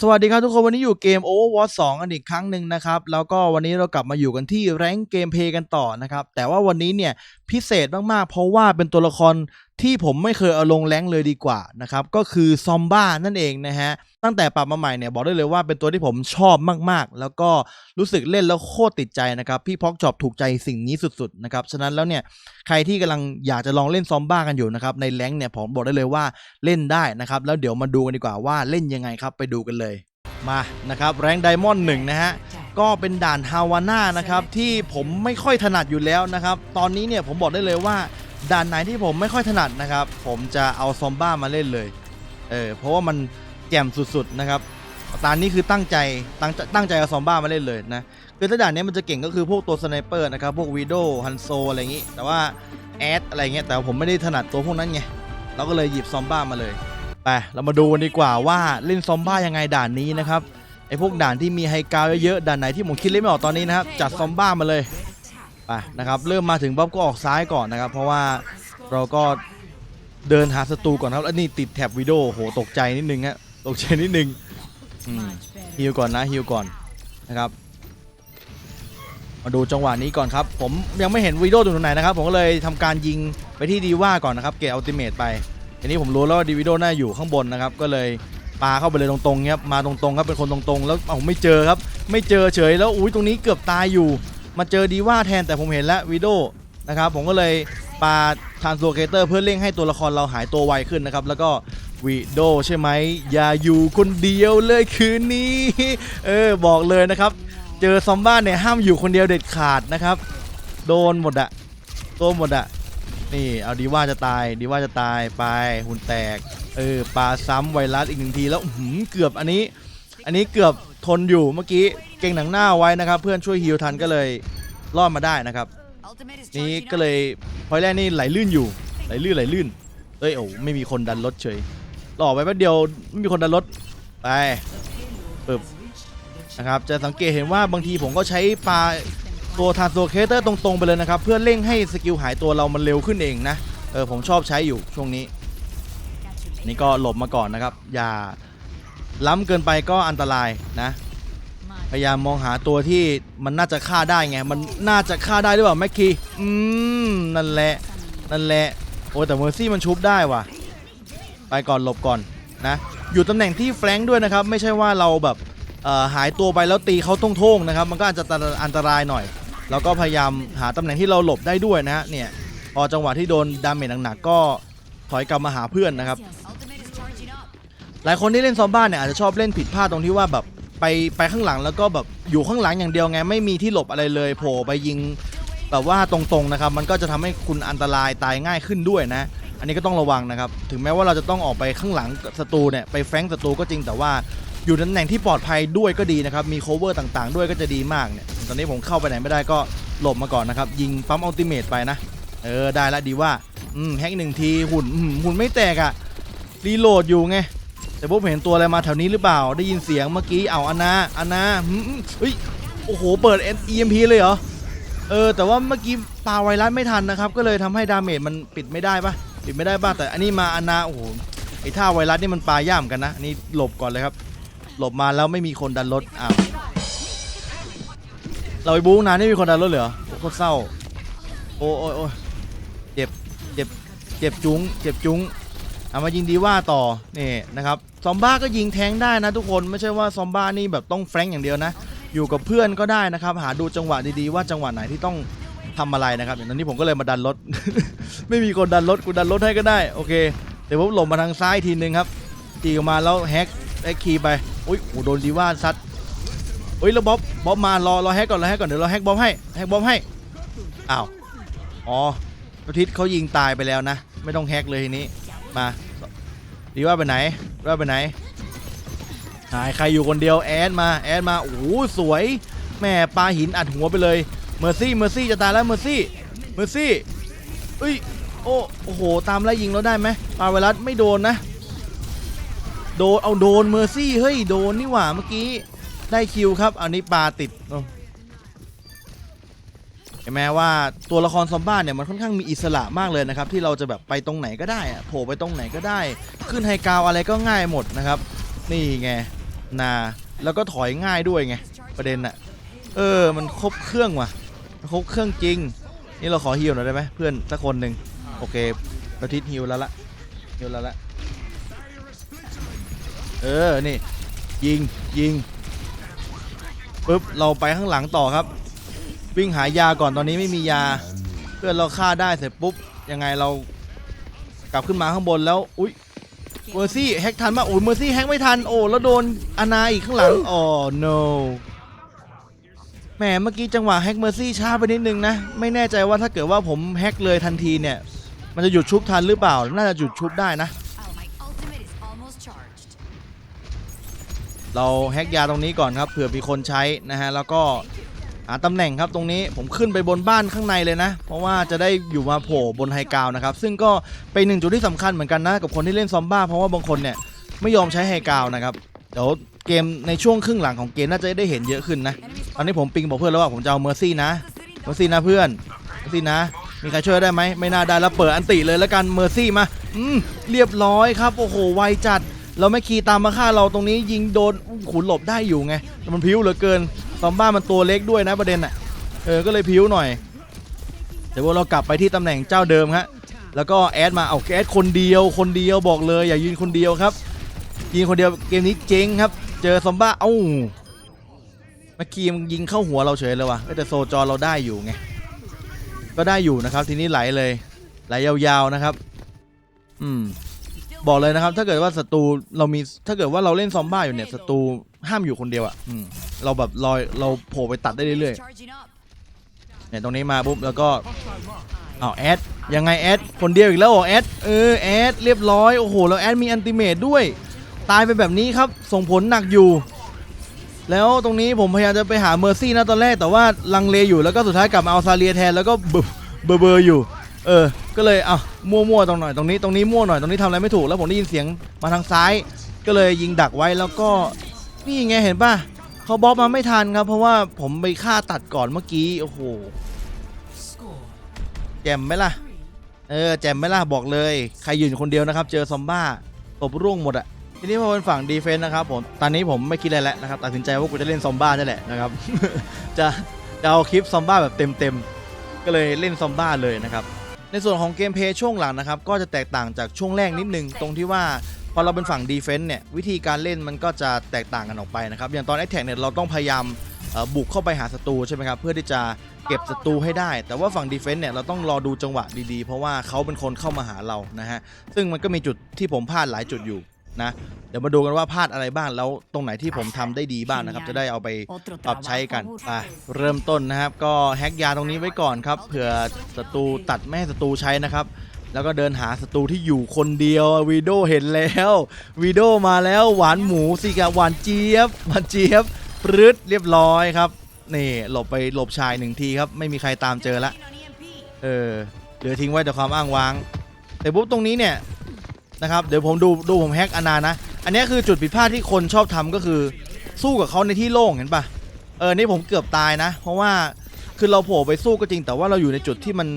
สวัสดีครับทุกคนวันนี้อยู่เกม Overwatch 2กันอีกครั้งหนึ่งนะครับ แล้วก็วันนี้เรากลับมาอยู่กันที่แรงเกมเพย์กันต่อนะครับ แต่ว่าวันนี้เนี่ยพิเศษมากๆ เพราะว่าเป็นตัวละคร ที่ผมไม่เคยเอาลงแรงเลยดีกว่านะครับก็คือซอมบ้านั่นเองนะฮะตั้งแต่ปรับมาใหม่เนี่ยบอกได้เลยว่าเป็นตัวที่ผมชอบมากๆ แล้วก็รู้สึกเล่นแล้วโคตรติดใจนะครับพี่พ็อกจอบถูกใจสิ่งนี้สุดๆนะครับฉะนั้นแล้วเนี่ยใครที่กำลังอยากจะลองเล่นซอมบ้ากันอยู่นะครับในแรงเนี่ยผมบอกได้เลยว่าเล่นได้นะครับแล้วเดี๋ยวมาดูกันดีกว่าว่าเล่นยังไงครับไปดูกันเลยมานะครับแรงไดมอนด์หนึ่งนะฮะก็เป็นด่านฮาวาน่านะครับที่ผมไม่ค่อยถนัดอยู่แล้วนะครับตอนนี้เนี่ยผมบอกได้เลยว่า ด่านไหนที่ผมไม่ค่อยถนัดนะครับ ผมจะเอาซอมบ้ามาเล่นเลย เออ เพราะว่ามันแจ่มสุดๆนะครับตอนนี้คือตั้งใจตั้งตั้งใจเอาซอมบ้ามาเล่นเลยนะ คือถ้าด่านนี้มันจะเก่งก็คือพวกตัวสไนเปอร์นะครับ พวกวีโดฮันโซอะไรอย่างงี้ แต่ว่าแอดอะไรเงี้ย แต่ผมไม่ได้ถนัดตัวพวกนั้นไง เราก็เลยหยิบซอมบ้ามาเลย ไป เรามาดูกันดีกว่าว่าเล่นซอมบ้ายังไงด่านนี้นะครับ ไอพวกด่านที่มีไฮกาวเยอะๆ ด่านไหนที่ผมคิดเล่นไม่ออกตอนนี้นะครับ จัดซอมบ้ามาเลย ไปนะครับเริ่มมาถึงบ๊อบก็ออกซ้ายก่อนนะครับ เพราะว่าเราก็เดินหาศัตรูก่อนครับแล้วนี่ติดแท็บวิดีโอโหตกใจนิดนึงฮะตกใจนิดนึงฮิวก่อนนะฮิวก่อนนะครับ มาดูจังหวะนี้ก่อนครับ ผมยังไม่เห็นวิดีโอตรงไหนนะครับ ผมก็เลยทำการยิงไปที่ดีว่าก่อนนะครับ เกตอัลติเมทไปทีนี้ผมรู้แล้วว่าดีวิดีโอน่าอยู่ข้างบนนะครับ ก็เลยปาเข้าไปเลยตรงๆเนี้ยมาตรงๆครับเป็นคนตรงๆ แล้วเอาไม่เจอครับ ไม่เจอเฉยแล้วอุ้ยตรงนี้เกือบตายอยู่ มาเจอดีว่าแทนแต่ผมเห็นแล้ววิดีโอนะครับผมก็เลยปาทานโซเคเตอร์เพื่อเร่งให้ตัวละครเราหายตัวไวขึ้นนะครับ แล้วก็วิโดใช่ไหมอย่าอยู่คนเดียวเลยคืนนี้ เออบอกเลยนะครับ เจอซอมบ้าเนี่ยห้ามอยู่คนเดียวเด็ดขาดนะครับ โดนหมดอะโดนหมดอะนี่เอาดีว่าจะตายดีว่าจะตายไปหุ่นแตก เออปาซ้ำไวรัสอีกหนึ่งทีแล้วหือเกือบอันนี้ อันนี้เกือบทนอยู่เมื่อกี้เก่งหนังหน้าไว้นะครับ เพื่อนช่วยฮิวทันก็เลยรอดมาได้นะครับ นี้ก็เลยพอยแรกนี่ไหลลื่นอยู่ไหลลื่นไหลลื่นเอ้ยโอ้ไม่มีคนดันรถเฉยหล่อไปแป๊บเดียวไม่มีคนดันรถไปปึ๊บนะครับจะสังเกตเห็นว่าบางทีผมก็ใช้ปลาตัวทาร์โซเคเตอร์ตรงๆไปเลยนะครับ เพื่อเร่งให้สกิลหายตัวเรามันเร็วขึ้นเองนะเออผมชอบใช้อยู่ช่วงนี้ นี่ก็หลบมาก่อนนะครับ อย่า ล้ำเกินไปก็อันตรายนะ พยายามมองหาตัวที่มันน่าจะฆ่าได้ไง มันน่าจะฆ่าได้หรือเปล่าแม็กคีอืมนั่นแหละนั่นแหละโอ้แต่เมอร์ซี่มันชุบได้ว่ะ ไปก่อนหลบก่อนนะ อยู่ตำแหน่งที่แฟลงก์ด้วยนะครับ ไม่ใช่ว่าเราแบบหายตัวไปแล้วตีเขาท่งๆนะครับ มันก็อาจจะอันตรายหน่อย เราก็พยายามหาตำแหน่งที่เราหลบได้ด้วยนะเนี่ยพอจังหวะที่โดนดาเมจหนักๆก็ถอยกลับมาหาเพื่อนนะครับ หลายคนที่เล่นซอมบ้าเนี่ยอาจจะชอบเล่นผิดพลาดตรงที่ว่าแบบไปไปข้างหลังแล้วก็แบบอยู่ข้างหลังอย่างเดียวไงไม่มีที่หลบอะไรเลยโผล่ไปยิงแบบว่าตรงๆนะครับ มันก็จะทำให้คุณอันตรายตายง่ายขึ้นด้วยนะ อันนี้ก็ต้องระวังนะครับ ถึงแม้ว่าเราจะต้องออกไปข้างหลังศัตรูเนี่ยไปแฟงศัตรูก็จริงแต่ว่าอยู่ในตำแหน่งที่ปลอดภัยด้วยก็ดีนะครับ มีโคเวอร์ต่างๆ ด้วยก็จะดีมากเนี่ย ตอนนี้ผมเข้าไปไหนไม่ได้ก็หลบมาก่อนนะครับ ยิงปั๊มอัลติเมทไปนะ เออ ได้ละดีว่า อืม แฮกหนึ่งทีหุ่น หุ่นไม่แตกอะรีโหลดอยู่ไง แต่พวกผมเห็นตัวอะไรมาแถวนี้หรือเปล่า ได้ยินเสียงเมื่อกี้เอาอันาอันาหืมเฮ้ยโอ้โห เปิด EMP เลยเหรอ เออ แต่ว่าเมื่อกี้ปาไวรัสไม่ทันนะครับ ก็เลยทำให้ดาเมจมันปิดไม่ได้ปะปิดไม่ได้บ้างแต่อันนี้มาอันาโอ้โห ไอ้ท่าไวรัสนี่มันปาย่ามกันนะ อันนี้หลบก่อนเลยครับ หลบมาแล้วไม่มีคนดันรถอ้าวเราไปบู๊นานไม่มีคนดันรถเหรอโคตรเศร้า โอ้โอ้โอ้เจ็บ เจ็บ เจ็บจุ้ง เจ็บจุ้ง เอามายิงดีว่าต่อนี่นะครับซอมบ้าก็ยิงแทงได้นะทุกคนไม่ใช่ว่าซอมบ้านี่แบบต้องแฟรงอย่างเดียวนะ อยู่กับเพื่อนก็ได้นะครับ หาดูจังหวะดีๆว่าจังหวะไหนที่ต้องทำอะไรนะครับอย่างตอนนี้ผมก็เลยมาดันรถ ไม่มีคนดันรถกูดันรถให้ก็ได้โอเคเดี๋ยวผมหลบมาทางซ้ายทีนึงครับตีออกมาแล้วแฮกแฮกคีไปอุ้ยโอ้โดนดีว่าซัดอุ้ยแล้วบ๊อบบ๊อบมารอรอแฮกก่อนรอแฮกก่อนเดี๋ยวเราแฮกบ๊อบให้แฮกบ๊อบให้อ้าวอ๋ออาทิตย์เขายิงตายไปแล้วนะ ไม่ต้องแฮกเลยทีนี้มา ดีว่าไปไหนดีว่าไปไหนหายใครอยู่คนเดียวแอดมาแอดมาโอ้โหสวยแม่ปลาหินอัดหัวไปเลยเมอร์ซี่เมอร์ซี่จะตายแล้วเมอร์ซี่เมอร์ซี่เอ้ยโอ้โอ้โหตามไล่ยิงเราได้ไหมปลาไวรัสไม่โดนนะ โดนเอาโดนเมอร์ซี่เฮ้ยโดนนี่หว่าเมื่อกี้ได้คิวครับอันนี้ปลาติดอ ห็นไหมว่าตัวละครซอมบ้าเนี่ยมันค่อนข้างมีอิสระมากเลยนะครับที่เราจะแบบไปตรงไหนก็ได้อะโผล่ไปตรงไหนก็ได้ ขึ้นไฮกราวอะไรก็ง่ายหมดนะครับ นี่ไงนาแล้วก็ถอยง่ายด้วยไงประเด็นอะเออมันครบเครื่องว่ะครบเครื่องจริง นี่เราขอฮิวหน่อยได้ไหมเพื่อนสักคนหนึ่งโอเคประทิศฮิวแล้วละฮิวแล้วละเออนี่ยิงยิงปุ๊บเราไปข้างหลังต่อครับ วิ่งหายาก่อนตอนนี้ไม่มียา เพื่อนเราฆ่าได้เสร็จปุ๊บยังไงเรากลับขึ้นมาข้างบนแล้วอุ้ยเมอร์ซี่แฮกทันมาโอ้ยเมอร์ซี่แฮกไม่ทันโอ้แล้วโดนอานาอีกข้างหลังอ๋อ no แหมเมื่อกี้จังหวะแฮกเมอร์ซี่ช้าไปนิดนึงนะ ไม่แน่ใจว่าถ้าเกิดว่าผมแฮกเลยทันทีเนี่ย มันจะหยุดชุบทันหรือเปล่า น่าจะหยุดชุบได้นะ เราแฮกยาตรงนี้ก่อนครับเผื่อมีคนใช้นะฮะ แล้วก็ หาตำแหน่งครับตรงนี้ผมขึ้นไปบนบ้านข้างในเลยนะ เพราะว่าจะได้อยู่มาโผล่บนไฮกราวนะครับ ซึ่งก็เป็นหนึ่งจุดที่สำคัญเหมือนกันนะ กับคนที่เล่นซอมบ้า เพราะว่าบางคนเนี่ยไม่ยอมใช้ไฮกราวนะครับเดี๋ยวเกมในช่วงครึ่งหลังของเกมน่าจะได้เห็นเยอะขึ้นนะตอนนี้ผมปิงบอกเพื่อนแล้วว่าผมจะเอาเมอร์ซี่นะเมอร์ซี่นะเพื่อนเมอร์ซี่นะ มีใครช่วยได้ไหมไม่น่าได้แล้วเปิดอันติเลยแล้วกันเมอร์ซี่มาอืมเรียบร้อยครับโอ้โหไวจัดเราไม่ขี่ตามมาฆ่าเราตรงนี้ยิงโดนอู้ขุนหลบได้อยู่ไงแต่มันพิ้วเหลือเกิน ซอมบ้ามันตัวเล็กด้วยนะประเด็นอะเออก็เลยพิ้วหน่อยเดี๋ยวเรากลับไปที่ตำแหน่งเจ้าเดิมฮะแล้วก็แอดมาเอาแอดคนเดียวคนเดียวบอกเลยอย่ายืนคนเดียวครับยิงคนเดียวเกมนี้เจ๊งครับ เจอซอมบ้าเอ้าเมื่อกี้มันยิงเข้าหัวเราเฉยเลยว่ะแต่โซจอเราได้อยู่ไงก็ได้อยู่นะครับ ทีนี้ไหลเลยไหลยาวๆนะครับ อืมบอกเลยนะครับ ถ้าเกิดว่าศัตรูเรามีถ้าเกิดว่าเราเล่นซอมบ้าอยู่เนี่ยศัตรู ห้ามอยู่คนเดียวอะ่ะอืมเราแบบลอยเราโผล่ไปตัดได้เรื่อย charging up. ๆเนี่ยตรงนี้มาปุ๊บแล้วก็อ้าวแอดยังไงแอดคนเดียวอีกแล้วเหรอแอดเออแอดเรียบร้อยโอ้โหแล้วแอดมีอันติเมตด้วย ตายไปแบบนี้ครับส่งผลหนักอยู่ แล้วตรงนี้ผมพยายามจะไปหาเมอร์ซี่นะตอนแรกแต่ว่าลังเลอยู่แล้วก็สุดท้ายกลับมาเอาซาเลียแทนแล้วก็เบอร์เบอร์อยู่ เออ ก็เลยอะมั่วๆตรงหน่อยตรงนี้ตรงนี้มั่วหน่อยตรงนี้ทำอะไรไม่ถูกแล้วผมได้ยินเสียงมาทางซ้าย ก็เลยยิงดักไว้แล้วก็ นี่ไงเห็นป่ะเขาบล็อกมาไม่ทันครับ เพราะว่าผมไปฆ่าตัดก่อนเมื่อกี้โอ้โหแจ่มไหมล่ะ เออแจ่มไหมล่ะบอกเลย ใครอยืนคนเดียวนะครับ เจอซอมบ้าตบร่วงหมดอะทีนี้พอเป็นฝั่งดีเฟนต์นะครับผมตอนนี้ผมไม่คิดอะไรแล้วนะครับตัดสินใจว่ากูจะเล่นซอมบ้านี่แหละนะครับ จะจะเอาคลิปซอมบ้าแบบเต็มๆก็เลยเล่นซอมบ้าเลยนะครับในส่วนของเกมเพย์ช่วงหลังนะครับ ก็จะแตกต่างจากช่วงแรกนิดนึงตรงที่ว่า พอเราเป็นฝั่งดีเฟนต์เนี่ยวิธีการเล่นมันก็จะแตกต่างกันออกไปนะครับ อย่างตอนแอ t แทกเนี่ยเราต้องพยายามเอ่อบุกเข้าไปหาศัตรูใช่ไหมครับเพื่อที่จะเก็บศัตรูให้ได้ แต่ว่าฝั่งดีเฟนต์เนี่ยเราต้องรอดูจังหวะดีๆ เพราะว่าเขาเป็นคนเข้ามาหาเรานะฮะซึ่งมันก็มีจุดที่ผมพลาดหลายจุดอยู่นะเดี๋ยวมาดูกันว่าพลาดอะไรบ้างแล้วตรงไหนที่ผมทำได้ดีบ้างนะครับ จะได้เอาไป Otro ปรับใช้กัน trabajo ไปเริ่มต้นนะครับ ก็แฮกยาตรงนี้ไว้ก่อนครับเผื่อศัตรูตัดไม่ให้ศัตรูใช้นะครับ แล้วก็เดินหาศัตรูที่อยู่คนเดียววีโดเห็นแล้ววีโดมาแล้วหวานหมูสิกะหวานเจี๊ยบหวานเจี๊ยบปรืดเรียบร้อยครับนี่หลบไปหลบชายหนึ่งทีครับ ไม่มีใครตามเจอละเออเหลือทิ้งไว้แต่ความอ้างว้าง แต่ปุ๊บตรงนี้เนี่ยนะครับเดี๋ยวผมดูดูผมแฮกอนานะ อันนี้คือจุดผิดพลาดที่คนชอบทำก็คือสู้กับเขาในที่โล่งเห็นปะเออนี่ผมเกือบตายนะ เพราะว่าคือเราโผล่ไปสู้ก็จริง แต่ว่าเราอยู่ในจุดที่มัน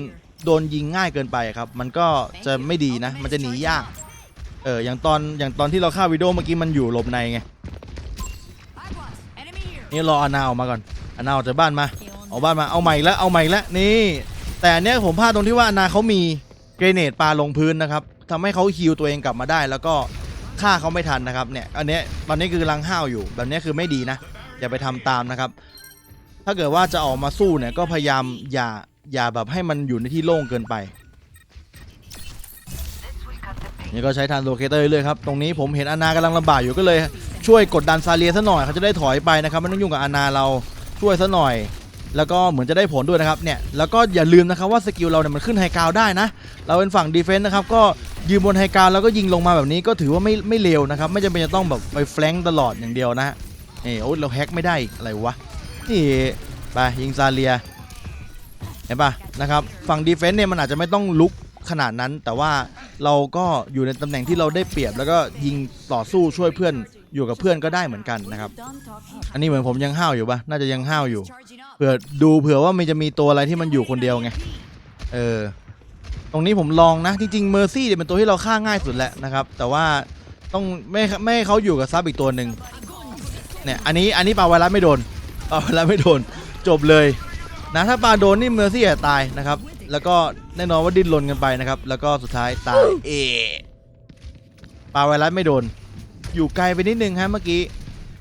โดนยิงง่ายเกินไปครับ มันก็จะไม่ดีนะ มันจะหนียาก เอออย่างตอนอย่างตอนที่เราฆ่าวิดีโอเมื่อกี้มันอยู่หลบในไง Aguas. Enemy here. นี่รออานาออกมาก่อนอานาออกจากบ้านมาเอาบ้านมาเอาใหม่อีกแล้วเอาใหม่อีกแล้วนี่ แต่อันเนี้ยผมพลาดตรงที่ว่าอานาเขามีเกรเนตปาลงพื้นนะครับทำให้เขาฮิวตัวเองกลับมาได้ แล้วก็ฆ่าเขาไม่ทันนะครับเนี่ยอันเนี้ยตอนนี้คือกำลังห้าวอยู่ แบบเนี้ยคือไม่ดีนะอย่าไปทำตามนะครับ ถ้าเกิดว่าจะออกมาสู้เนี่ยก็พยายามอย่า อย่าแบบให้มันอยู่ในที่โล่งเกินไป นี่ก็ใช้ทานโลเคเตอร์เรื่อยๆครับ ตรงนี้ผมเห็นอานากำลังลำบากอยู่ก็เลยช่วยกดดันซาเลียซะหน่อยเขาจะได้ถอยไปนะครับไม่ต้องยุ่งกับอานาเราช่วยซะหน่อย แล้วก็เหมือนจะได้ผลด้วยนะครับเนี่ยแล้วก็อย่าลืมนะครับว่าสกิลเราเนี่ยมันขึ้นไฮกราวด์ได้นะ เราเป็นฝั่งดีเฟนต์นะครับก็ยืนบนไฮกราวด์แล้วก็ยิงลงมาแบบนี้ก็ถือว่าไม่ไม่เลวนะครับไม่จำเป็นจะต้องแบบไปแฟลงตลอดอย่างเดียวนะฮะนี่โอ้เราแฮกไม่ได้อะไรวะนี่ไปยิงซาเลีย ห็นปะนะครับฝั่งดีเฟนต์เนี่ยมันอาจจะไม่ต้องลุกขนาดนั้น แต่ว่าเราก็อยู่ในตำแหน่งที่เราได้เปรียบ แล้วก็ยิงต่อสู้ช่วยเพื่อนอยู่กับเพื่อนก็ได้เหมือนกันนะครับ อันนี้เหมือนผมยังห้าวอยู่ปะน่าจะยังห้าวอยู่เผื่อดูเผื่อว่ามันจะมีตัวอะไรที่มันอยู่คนเดียวไงเออตรงนี้ผมลองนะจริงๆเมอร์ซี่เนี่ยเป็นตัวที่เราฆ่าง่ายสุดแหละนะครับ แต่ว่าต้องไม่ไม่ให้เขาอยู่กับซับอีกตัวหนึ่งเนี่ยอันนี้อันนี้ปาไวรัสไม่โดนปาไวรัสไม่โดนจบเลย นะถ้าปาโดนนี่เมอร์ซี่อะตายนะครับ แล้วก็แน่นอนว่าดิ้นรนกันไปนะครับ แล้วก็สุดท้ายตายเอปาไวรัสไม่โดน อยู่ไกลไปนิดนึงฮะเมื่อกี้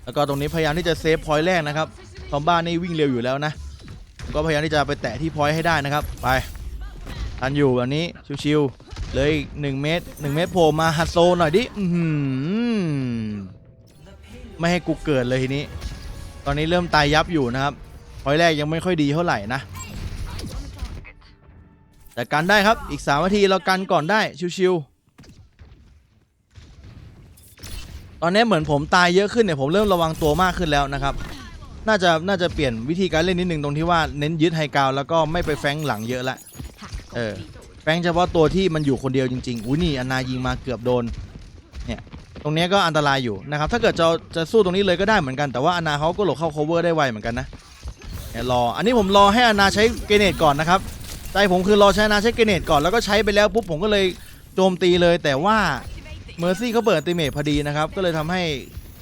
แล้วก็ตรงนี้พยายามที่จะเซฟพอยต์แรกนะครับทอมบ้านี่วิ่งเร็วอยู่แล้วนะ ก็พยายามที่จะไปแตะที่พอยต์ให้ได้นะครับ ไปทันอยู่แบบนี้ชิวๆเหลยอีกหนึ่งเมตรหนึ่งเมตรโผล่มาฮัตโซหน่อยดิอื้อหือไม่ให้กูเกิดเลยทีนี้ ตอนนี้เริ่มตายยับอยู่นะครับ พอยแรกยังไม่ค่อยดีเท่าไหร่นะ แต่กันได้ครับอีก3นาทีเรากันก่อนได้ชิวๆตอนนี้เหมือนผมตายเยอะขึ้นเนี่ยผมเริ่มระวังตัวมากขึ้นแล้วนะครับ น่าจะน่าจะเปลี่ยนวิธีการเล่นนิดนึงตรงที่ว่าเน้นยึดไฮกาวแล้วก็ไม่ไปแฟงหลังเยอะละเออแฟงเฉพาะตัวที่มันอยู่คนเดียวจริงๆอุ้ยนี่อนายิงมาเกือบโดนเนี่ยตรงนี้ก็อันตรายอยู่นะครับ ถ้าเกิดจะจะสู้ตรงนี้เลยก็ได้เหมือนกัน แต่ว่าอนาเขาก็หลบเข้า cover ได้ไวเหมือนกันนะ เนี่ยรอ อันนี้ผมรอให้อนาใช้เกรเนตก่อนนะครับใจผมคือรอใช้อนาใช้เกรเนตก่อนแล้วก็ใช้ไปแล้วปุ๊บผมก็เลยโจมตีเลย แต่ว่าเมอร์ซี่เขาเปิดติเมทพอดีนะครับ ก็เลยทำให้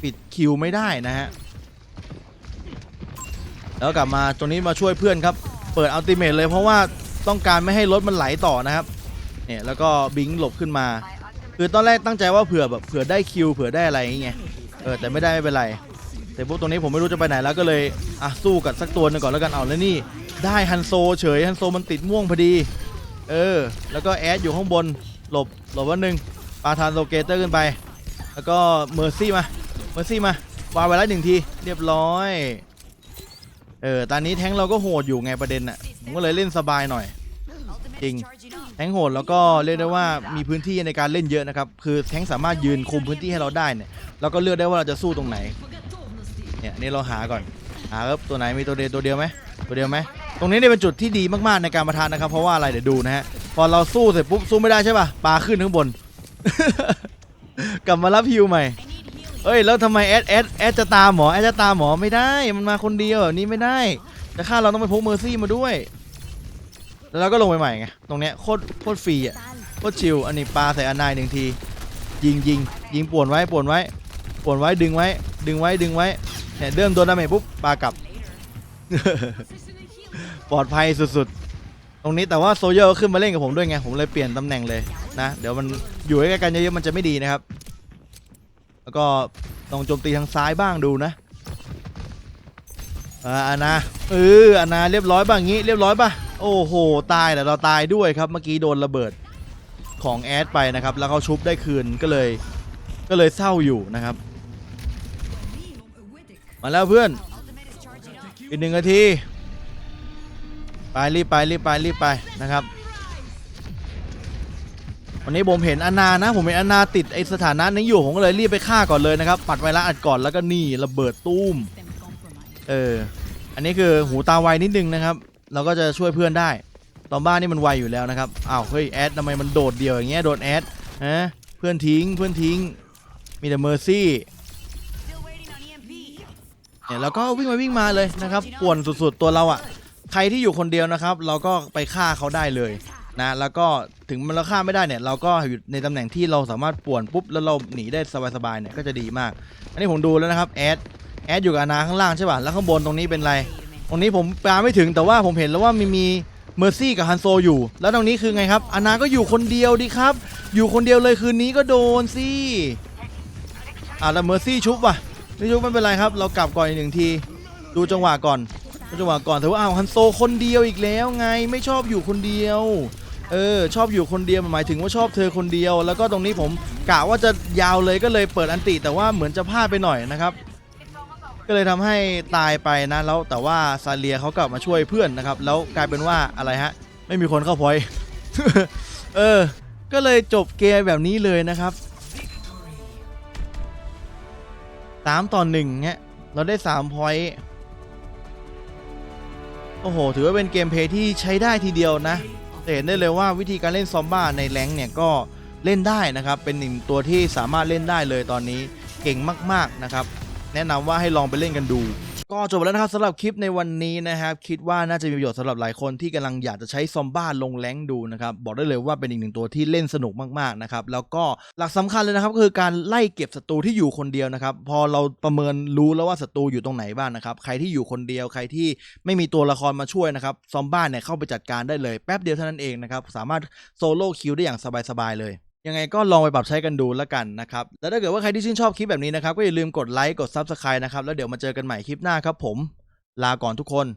ปิดคิวไม่ได้นะฮะ แล้วกลับมาตรงนี้มาช่วยเพื่อนครับ เปิดอัลติเมทเลยเพราะว่าต้องการไม่ให้รถมันไหลต่อนะครับ เนี่ยแล้วก็บิงหลบขึ้นมา คือตอนแรกตั้งใจว่าเผื่อแบบเผื่อได้คิวเผื่อได้อะไรอย่างเงี้ย เออแต่ไม่ได้ไม่เป็นไร แต่พวกตรงนี้ผมไม่รู้จะไปไหนแล้วก็เลยอะสู้กับสักตัวหนึงก่อนแล้วกันเอาแล้วนี่ได้ฮันโซเฉยฮันโซมันติดม่วงพอดี เออ แล้วก็แอดอยู่ข้างบนหลบหลบวันหนึ่งปาทานโลเกเตอร์ขึ้นไป แล้วก็เมอร์ซี่มาเมอร์ซี่มาวางไว้แล้วหนึ่งทีเรียบร้อยเออตอนนี้แท้งเราก็โหดอยู่ไงประเด็นน่ะผมก็เลยเล่นสบายหน่อย Ultimate Ding. is charging up. แท้งโหดแล้วก็เรียกได้ว่ามีพื้นที่ในการเล่นเยอะนะครับ คือแท้งสามารถยืนคุมพื้นที่ให้เราได้เนี่ยเราก็เลือกได้ว่าเราจะสู้ตรงไหน เนี่ยนี่เราหาก่อนหาครับตัวไหนมีตัวเดียวตัวเดียวไหมตัวเดียวไหมตรงนี้เนี่ยเป็นจุดที่ดีมากๆในการประทานนะครับ เพราะว่าอะไรเดี๋ยวดูนะฮะพอเราสู้เสร็จปุ๊บสู้ไม่ได้ใช่ป่ะปลาขึ้นข้างบน กลับมารับฮิวใหม่เอ้ยแล้วทำไมแอดแอดแอดจะตามหมอแอดจะตามหมอไม่ได้มันมาคนเดียวแบบนี้ไม่ได้แต่ค่าเราต้องไปพกเมอร์ซี่มาด้วย แล้วเราก็ลงไปใหม่ไงตรงเนี้ยโคตรโคตรฟรีอะโคตรชิลอันนี้ปลาใส่อันนายหนึ่งทียิงยิงยิงป่วนไว้ป่วนไว้ป่วนไว้ดึงไว้ ดึงไว้ดึงไว้ เนี่ยเริ่มโดนดาเมจปุ๊บปากลับ ปลอดภัยสุดๆ ตรงนี้แต่ว่าโซเยอร์ขึ้นมาเล่นกับผมด้วยไง ผมเลยเปลี่ยนตำแหน่งเลยนะ เดี๋ยวมันอยู่ใกล้กันเยอะๆมันจะไม่ดีนะครับ แล้วก็ต้องโจมตีทางซ้ายบ้างดูนะอ่าอานาเอออานาเรียบร้อยบ้างงี้เรียบร้อยป่ะโอ้โห ตายแต่เราตายด้วยครับ เมื่อกี้โดนระเบิดของแอดไปนะครับ แล้วเขาชุบได้คืนก็เลยก็เลยเศร้าอยู่นะครับ มาแล้วเพื่อน อีกหนึ่งนาที ไปรีบไปรีบไปรีบไปนะครับ วันนี้ผมเห็นอนานะ ผมเห็นอนาติดไอสถานะนี้อยู่ผมก็เลยรีบไปฆ่าก่อนเลยนะครับปัดไวรัสอัดก่อนแล้วก็นี่ระเบิดตุ้ม เออ อันนี้คือหูตาไวนิดนึงนะครับ เราก็จะช่วยเพื่อนได้ตอนบ้านนี่มันไวอยู่แล้วนะครับ อ้าวเฮ้ยแอดทำไมมันโดดเดียวอย่างเงี้ยโดนแอดฮะเพื่อนทิ้งเพื่อนทิ้ง มีแต่เมอร์ซี่ เนี่ยเราก็วิ่งมาวิ่งมาเลยนะครับป่วนสุดๆตัวเราอะ่ะ ใครที่อยู่คนเดียวนะครับ เราก็ไปฆ่าเขาได้เลยนะแล้วก็ถึงมันเราฆ่าไม่ได้เนี่ย เราก็อยู่ในตำแหน่งที่เราสามารถป่วนปุ๊บแล้วเราหนีได้สบายๆเนี่ยก็จะดีมาก อันนี้ผมดูแล้วนะครับแอดแอดอยู่กับนาข้างล่างใช่ป่ะแล้วข้างบนตรงนี้เป็นไร ตรงนี้ผมปาไม่ถึงแต่ว่าผมเห็นแล้วว่ามีมีเมอร์ซี่กับฮันโซอยู่ แล้วตรงนี้คือไงครับอานาก็อยู่คนเดียวดิครับ อยู่คนเดียวเลยคืนนี้ก็โดนสิอะแล้วเมอร์ซี่ชุบว่ะ ไม่ชุบไม่เป็นไรครับ เรากลับก่อนอีกหนึ่งที ดูจังหวะก่อนดูจังหวะก่อนแต่ว่าอ้าวฮันโซคนเดียวอีกแล้วไงไม่ชอบอยู่คนเดียว เออ ชอบอยู่คนเดียวหมายถึงว่าชอบเธอคนเดียว แล้วก็ตรงนี้ผมกะว่าจะยาวเลยก็เลยเปิดอันติ แต่ว่าเหมือนจะพลาดไปหน่อยนะครับ ก็เลยทำให้ตายไปนะแล้วแต่ว่าซาเลียเขากลับมาช่วยเพื่อนนะครับ แล้วกลายเป็นว่าอะไรฮะ ไม่มีคนเข้าพอย เออ ก็เลยจบเกมแบบนี้เลยนะครับ สามต่อหนึ่งเงี้ยเราได้สามพอยต์โอ้โห ถือว่าเป็นเกมเพย์ที่ใช้ได้ทีเดียวนะเห็นได้เลยว่าวิธีการเล่นซอมบ้าในแรงเนี่ยก็เล่นได้นะครับ เป็นหนึ่งตัวที่สามารถเล่นได้เลยตอนนี้เก่งมากๆนะครับ แนะนำว่าให้ลองไปเล่นกันดู ก็จบแล้วนะครับสำหรับคลิปในวันนี้นะครับ คิดว่าน่าจะมีประโยชน์สำหรับหลายคนที่กำลังอยากจะใช้ซอมบ้าลงแรงดูนะครับ บอกได้เลยว่าเป็นอีกหนึ่งตัวที่เล่นสนุกมากๆนะครับ แล้วก็หลักสำคัญเลยนะครับก็คือการไล่เก็บศัตรูที่อยู่คนเดียวนะครับ พอเราประเมินรู้แล้วว่าศัตรูอยู่ตรงไหนบ้างนะครับ ใครที่อยู่คนเดียวใครที่ไม่มีตัวละครมาช่วยนะครับซอมบ้าเนี่ยเข้าไปจัดการได้เลยแป๊บเดียวเท่านั้นเองนะครับสามารถโซโล่คิวได้อย่างสบายๆเลย ยังไงก็ลองไปปรับใช้กันดูแล้วกันนะครับ แล้วถ้าเกิดว่าใครที่ชื่นชอบคลิปแบบนี้นะครับ ก็อย่าลืมกดไลค์ กด Subscribe นะครับ แล้วเดี๋ยวมาเจอกันใหม่คลิปหน้าครับผม ลาก่อนทุกคน